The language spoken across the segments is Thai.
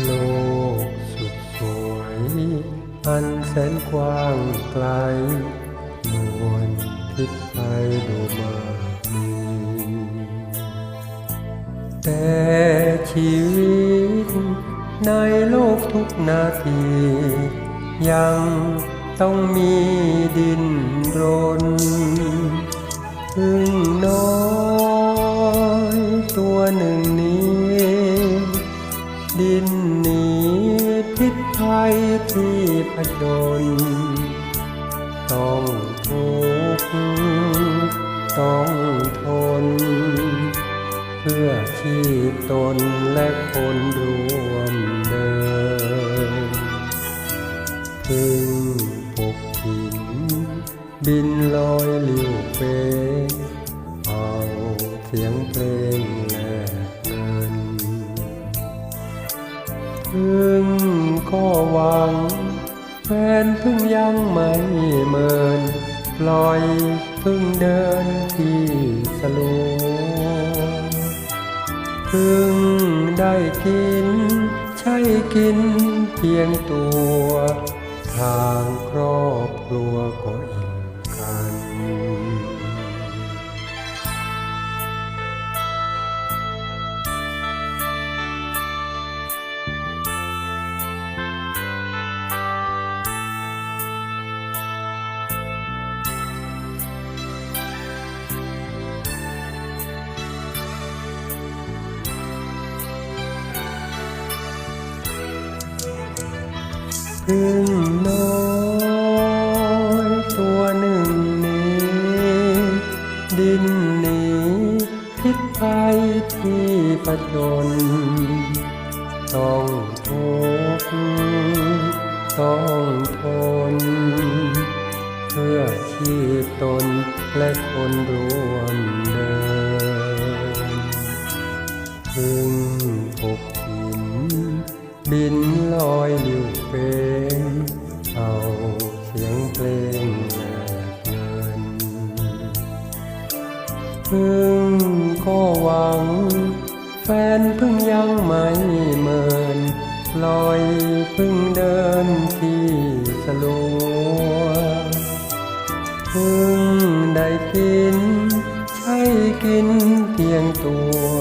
โลกสุดสวย อันแสนกว้างไกลมวลพิษภัยดูมามีแต่ชีวิต ในโลกทุกนาที ยังต้องมีดินรนพึ่งน้อยตัวหนึ่ง ดินหนีพิษภัยที่ผจญต้องทุกข์ต้องทน เพื่อชีพตนและคนรวมเดินพึ่งปกหิน บินลอยลิวเปเอาเสียงเพลง พึ่งก็หวัง แฟนพึ่งยังไม่เมิน ปล่อยพึ่งเดินที่สลว์พึ่งได้กิน ใช่กินเพียงตัว ทางครอบครัวก็อิ่มกัน พึ่งน้อยตัวหนึ่งนี้ดินหนีพิษภัยที่ประจนต้องทุกข์ต้องทน เพื่อชีพตนและคนรวมเดินพึ่งอกหิน บินลอยลิวเป็นเอาเสียงเพลงแลกเงินพึ่งก็หวัง แฟนพึ่งยังไม่เมินลอยพึ่งเดินที่สลัวพึ่งได้กิน ใช่กินเพียงตัว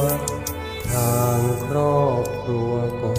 ทางครอบครัวก็